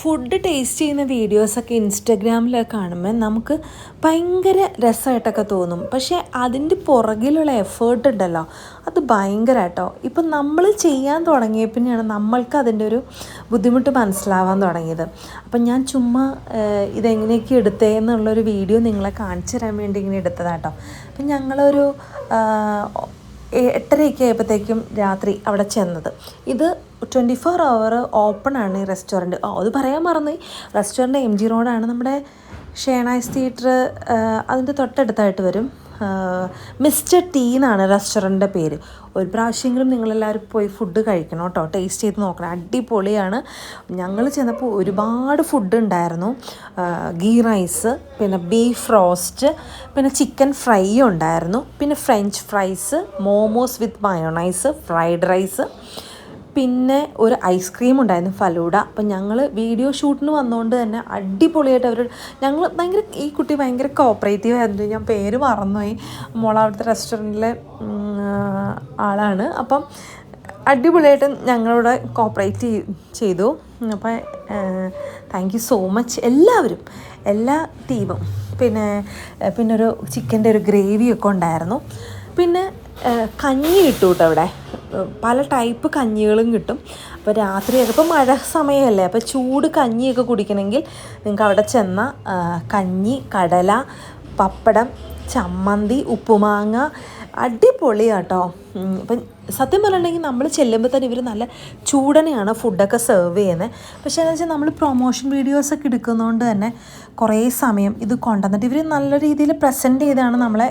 Food taste ചെയ്യുന്ന വീഡിയോസൊക്കെ ഇൻസ്റ്റഗ്രാമിലൊക്കെ കാണുമ്പോൾ നമുക്ക് ഭയങ്കര രസമായിട്ടൊക്കെ തോന്നും. പക്ഷേ അതിന്റെ പുറകിലുള്ള എഫേർട്ട് ഉണ്ടല്ലോ അത് ഭയങ്കര കേട്ടോ ഇപ്പം നമ്മൾ ചെയ്യാൻ തുടങ്ങിയ പിന്നെയാണ് നമ്മൾക്ക് അതിന്റെ ഒരു ബുദ്ധിമുട്ട് മനസ്സിലാവാൻ തുടങ്ങിയത്. അപ്പം ഞാൻ ചുമ്മാ ഇതെങ്ങനെയൊക്കെ എടുത്തേ എന്നുള്ളൊരു വീഡിയോ നിങ്ങളെ കാണിച്ചു തരാൻ വേണ്ടി ഇങ്ങനെ എടുത്തതാട്ടോ. അപ്പം ഞങ്ങളൊരു എട്ടരയൊക്കെ ആയപ്പോഴത്തേക്കും രാത്രി അവിടെ ചെന്നത്. ഇത് ട്വന്റി ഫോർ അവർ ഓപ്പൺ ആണ് ഈ റെസ്റ്റോറന്റ് അത് പറയാൻ മറന്നു റെസ്റ്റോറന്റ് എം ജി റോഡാണ് നമ്മുടെ ഷേണായ്സ് തിയേറ്റർ അതിന്റെ തൊട്ടടുത്തായിട്ട് വരും. മിസ്റ്റർ ടീ എന്നാണ് റെസ്റ്റോറന്റിന്റെ പേര്. ഒരു പ്രാവശ്യമെങ്കിലും നിങ്ങളെല്ലാവരും പോയി ഫുഡ് കഴിക്കണം കേട്ടോ. ടേസ്റ്റ് ചെയ്ത് നോക്കണം. അടിപൊളിയാണ്. ഞങ്ങൾ ചെന്നപ്പോൾ ഒരുപാട് ഫുഡ് ഉണ്ടായിരുന്നു. ഗീ റൈസ് പിന്നെ ബീഫ് റോസ്റ്റ് പിന്നെ ചിക്കൻ ഫ്രൈ ഉണ്ടായിരുന്നു. പിന്നെ French fries momos with mayonnaise fried rice പിന്നെ ഒരു ഐസ്ക്രീം ഉണ്ടായിരുന്നു ഫലൂഡ. അപ്പം ഞങ്ങൾ വീഡിയോ ഷൂട്ടിന് വന്നുകൊണ്ട് തന്നെ അടിപൊളിയായിട്ട് അവർ ഞങ്ങൾ ഭയങ്കര ഈ കുട്ടി ഭയങ്കര കോപ്പറേറ്റീവ് ആയിരുന്നു. ഞാൻ പേര് മറന്നുപോയി. മോൾ അവിടുത്തെ റെസ്റ്റോറന്റിലെ ആളാണ്. അപ്പം അടിപൊളിയായിട്ട് ഞങ്ങളോട് കോപ്പറേറ്റ് ചെയ്തു. അപ്പം താങ്ക് യു സോ മച്ച് എല്ലാവരും എല്ലാ ടീമും പിന്നെ പിന്നെ ഒരു ചിക്കന്റെ ഒരു ഗ്രേവിയൊക്കെ ഉണ്ടായിരുന്നു. പിന്നെ കഞ്ഞി കിട്ടും അവിടെ? പല ടൈപ്പ് കഞ്ഞികളും കിട്ടും. അപ്പോൾ രാത്രിയൊക്കെ ഇപ്പോൾ മഴ സമയമല്ലേ അപ്പോൾ ചൂട് കഞ്ഞിയൊക്കെ കുടിക്കണമെങ്കിൽ നിങ്ങൾക്ക് അവിടെ ചെന്ന കഞ്ഞി കടല പപ്പടം ചമ്മന്തി ഉപ്പുമാങ്ങ അടിപൊളിയാട്ടോ. ഇപ്പം സത്യം പറഞ്ഞിട്ടുണ്ടെങ്കിൽ നമ്മൾ ചെല്ലുമ്പോൾ തന്നെ ഇവർ നല്ല ചൂടനെയാണ് ഫുഡൊക്കെ സെർവ് ചെയ്യുന്നത് പക്ഷേ എന്ന് വെച്ചാൽ നമ്മൾ പ്രൊമോഷൻ വീഡിയോസൊക്കെ എടുക്കുന്നതുകൊണ്ട് തന്നെ കുറേ സമയം ഇത് കൊണ്ടുവന്നിട്ട് ഇവർ നല്ല രീതിയിൽ പ്രസന്റ് ചെയ്താണ് നമ്മളെ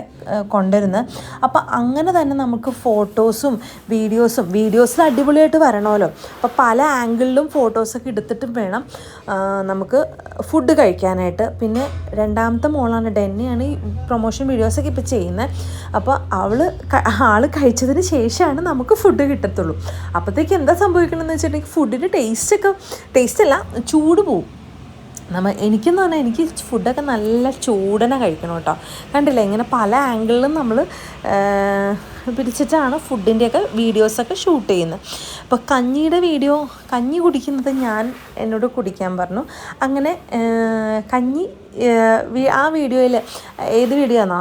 കൊണ്ടുവരുന്നത് അപ്പോൾ അങ്ങനെ തന്നെ നമുക്ക് ഫോട്ടോസും വീഡിയോസും വീഡിയോസിൽ അടിപൊളിയായിട്ട് വരണമല്ലോ. അപ്പോൾ പല ആംഗിളിലും ഫോട്ടോസൊക്കെ എടുത്തിട്ടും വേണം നമുക്ക് ഫുഡ് കഴിക്കാനായിട്ട്. പിന്നെ രണ്ടാമത്തെ മോളാണ് ഡെന്നിയാണ് ഈ പ്രൊമോഷൻ വീഡിയോസൊക്കെ ഇപ്പോൾ ചെയ്യുന്നത് അപ്പോൾ അവൾ ആൾ കഴിച്ചതിന് ശേഷമാണ് നമുക്ക് ഫുഡ് കിട്ടത്തുള്ളൂ. അപ്പോഴത്തേക്ക് എന്താ സംഭവിക്കണമെന്ന് വെച്ചിട്ടുണ്ടെങ്കിൽ ഫുഡിന്റെ ടേസ്റ്റൊക്കെ ടേസ്റ്റല്ല ചൂട് പോവും. നമ്മ എനിക്കെന്ന് പറഞ്ഞാൽ എനിക്ക് ഫുഡൊക്കെ നല്ല ചൂടനെ കഴിക്കണം കേട്ടോ. കണ്ടില്ലേ? ഇങ്ങനെ പല ആംഗിളിലും നമ്മൾ പിടിച്ചിട്ടാണ് ഫുഡിന്റെയൊക്കെ വീഡിയോസൊക്കെ ഷൂട്ട് ചെയ്യുന്നത് അപ്പോൾ കഞ്ഞിയുടെ വീഡിയോ കഞ്ഞി കുടിക്കുന്നത് ഞാൻ എന്നോട് കുടിക്കാൻ പറഞ്ഞു. അങ്ങനെ കഞ്ഞി ആ വീഡിയോയിൽ ഏത് വീഡിയോ ആണോ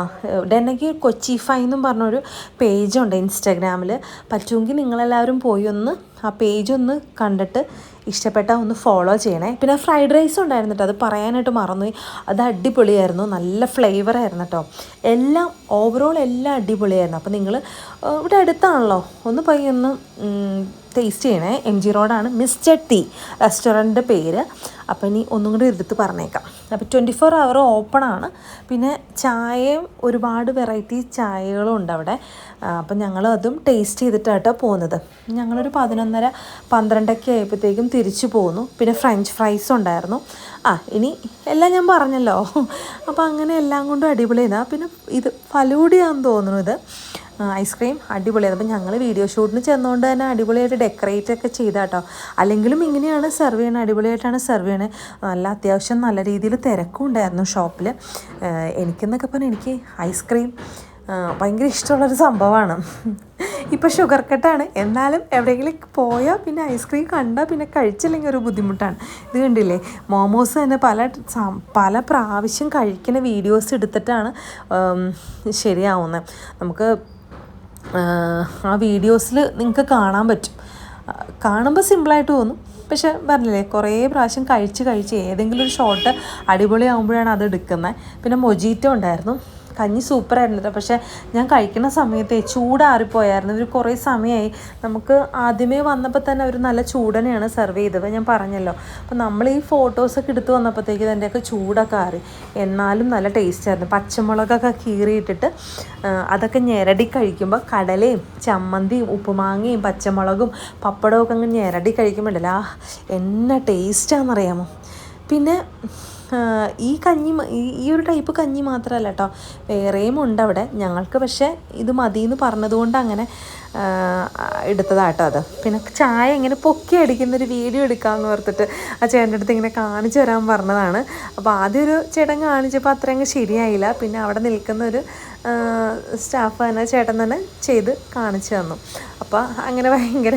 ഡെന്നയ്ക്ക് കൊച്ചി ഫൈ എന്നും പറഞ്ഞൊരു പേജുണ്ട് ഇൻസ്റ്റാഗ്രാമിൽ പറ്റുമെങ്കിൽ നിങ്ങളെല്ലാവരും പോയി ഒന്ന് ആ പേജ് ഒന്ന് കണ്ടിട്ട് ഇഷ്ടപ്പെട്ടാൽ ഒന്ന് ഫോളോ ചെയ്യണേ. പിന്നെ ഫ്രൈഡ് റൈസ് ഉണ്ടായിരുന്നു കേട്ടോ അത് പറയാനായിട്ട് മറന്നു അത് അടിപൊളിയായിരുന്നു നല്ല ഫ്ലേവർ ആയിരുന്നു കേട്ടോ എല്ലാം ഓവറോൾ എല്ലാം അടിപൊളിയായിരുന്നു. അപ്പോൾ നിങ്ങൾ ഇവിടെ അടുത്താണല്ലോ ഒന്ന് പോയി ഒന്ന് ടേസ്റ്റ് ചെയ്യണേ. എം ജി റോഡാണ് മിസ്റ്റർ ടീ റെസ്റ്റോറന്റിന്റെ പേര്. അപ്പോൾ ഇനി ഒന്നും കൂടി എടുത്ത് പറഞ്ഞേക്കാം. അപ്പോൾ ട്വന്റി ഫോർ അവർ ഓപ്പൺ ആണ്. പിന്നെ ചായയും ഒരുപാട് വെറൈറ്റി ചായകളും ഉണ്ട് അവിടെ. അപ്പം ഞങ്ങൾ അതും ടേസ്റ്റ് ചെയ്തിട്ടാട്ടോ പോകുന്നത്. ഞങ്ങളൊരു പതിനൊന്നര പന്ത്രണ്ടൊക്കെ ആയപ്പോഴത്തേക്കും തിരിച്ചു പോന്നു. പിന്നെ ഫ്രഞ്ച് ഫ്രൈസ് ഉണ്ടായിരുന്നു. ആ ഇനി എല്ലാം ഞാൻ പറഞ്ഞല്ലോ. അപ്പോൾ അങ്ങനെ എല്ലാം കൊണ്ടും അടിപൊളിയാണ് പിന്നെ ഇത് ഫലൂടിയാന്ന് തോന്നുന്നു ഇത്. ഐസ്ക്രീം അടിപൊളിയാണ് അപ്പം ഞങ്ങൾ വീഡിയോ ഷൂട്ടിന് ചെന്നുകൊണ്ട് തന്നെ അടിപൊളിയായിട്ട് ഡെക്കറേറ്റ് ഒക്കെ ചെയ്താട്ടോ. അല്ലെങ്കിലും ഇങ്ങനെയാണ് സെർവ് ചെയ്യണത് അടിപൊളിയായിട്ടാണ് സെർവ് ചെയ്യണത് നല്ല അത്യാവശ്യം നല്ല രീതിയിൽ തിരക്കും ഉണ്ടായിരുന്നു ഷോപ്പിൽ എനിക്കെന്നൊക്കെ പറഞ്ഞാൽ എനിക്ക് ഐസ്ക്രീം ഭയങ്കര ഇഷ്ടമുള്ളൊരു സംഭവമാണ് ഇപ്പോൾ ഷുഗർ കട്ടാണ് എന്നാലും എവിടെയെങ്കിലും പോയാൽ പിന്നെ ഐസ്ക്രീം കണ്ടാൽ പിന്നെ കഴിച്ചില്ലെങ്കിൽ ഒരു ബുദ്ധിമുട്ടാണ്. ഇത് കണ്ടില്ലേ? മോമോസ് തന്നെ പല പല പ്രാവശ്യം കഴിക്കുന്ന വീഡിയോസ് എടുത്തിട്ടാണ് ശരിയാവുന്നത് നമുക്ക് ആ, വീഡിയോസിൽ നിങ്ങൾക്ക് കാണാൻ പറ്റും. കാണുമ്പോൾ സിമ്പിളായിട്ട് തോന്നും. പക്ഷെ പറഞ്ഞില്ലേ കുറേ പ്രാവശ്യം കഴിച്ച് കഴിച്ച് ഏതെങ്കിലും ഒരു ഷോട്ട് അടിപൊളിയാകുമ്പോഴാണ് അത് എടുക്കുന്നത്. പിന്നെ മൊജീറ്റോ ഉണ്ടായിരുന്നു. കഞ്ഞി സൂപ്പറായിരുന്നു കേട്ടോ പക്ഷേ ഞാൻ കഴിക്കുന്ന സമയത്ത് ചൂടാറിപ്പോയായിരുന്നു. ഒരു കുറേ സമയമായി നമുക്ക് ആദ്യമേ വന്നപ്പോൾ തന്നെ അവർ നല്ല ചൂടനെയാണ് സെർവ് ചെയ്തത്. ഞാൻ പറഞ്ഞല്ലോ. അപ്പോൾ നമ്മൾ ഈ ഫോട്ടോസൊക്കെ എടുത്ത് വന്നപ്പോഴത്തേക്ക് അതിന്റെയൊക്കെ ചൂടൊക്കെ ആറി. എന്നാലും നല്ല ടേസ്റ്റായിരുന്നു പച്ചമുളകൊക്കെ കീറിയിട്ടിട്ട് അതൊക്കെ ഞെരടി കഴിക്കുമ്പോൾ കടലയും ചമ്മന്തിയും ഉപ്പുമാങ്ങയും പച്ചമുളകും പപ്പടവും ഒക്കെ അങ്ങ് ഞെരടി കഴിക്കുമ്പോഴല്ല എന്നാ ടേസ്റ്റാണെന്നറിയാമോ പിന്നെ ഈ കഞ്ഞി ഈ ഒരു ടൈപ്പ് കഞ്ഞി മാത്രമല്ല കേട്ടോ വേറെയും ഉണ്ട് അവിടെ. ഞങ്ങൾക്ക് പക്ഷേ ഇത് മതി എന്ന് പറഞ്ഞതുകൊണ്ട് അങ്ങനെ എടുത്തതാട്ടോ അത്. പിന്നെ ചായ ഇങ്ങനെ പൊക്കി അടിക്കുന്ന ഒരു വീഡിയോ എടുക്കാമെന്ന് ഓർത്തിട്ട് ആ ചേട്ടന്റെ അടുത്ത് ഇങ്ങനെ കാണിച്ചു തരാൻ പറഞ്ഞതാണ്. അപ്പോൾ ആദ്യം ഒരു ചേട്ടൻ കാണിച്ചപ്പോൾ അത്ര അങ്ങ് ശരിയായില്ല. പിന്നെ അവിടെ നിൽക്കുന്ന ഒരു സ്റ്റാഫ് തന്നെ ചേട്ടൻ തന്നെ ചെയ്ത് കാണിച്ചു തന്നു. അപ്പോൾ അപ്പം അങ്ങനെ ഭയങ്കര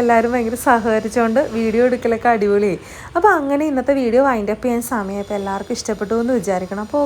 എല്ലാവരും ഭയങ്കര സഹകരിച്ചുകൊണ്ട് വീഡിയോ എടുക്കലൊക്കെ അടിപൊളിയായി. അപ്പോൾ അങ്ങനെ ഇന്നത്തെ വീഡിയോ വൈൻഡപ്പ് ചെയ്യാൻ സമയം അപ്പോൾ എല്ലാവർക്കും ഇഷ്ടപ്പെട്ടു എന്ന് വിചാരിക്കണം. അപ്പോൾ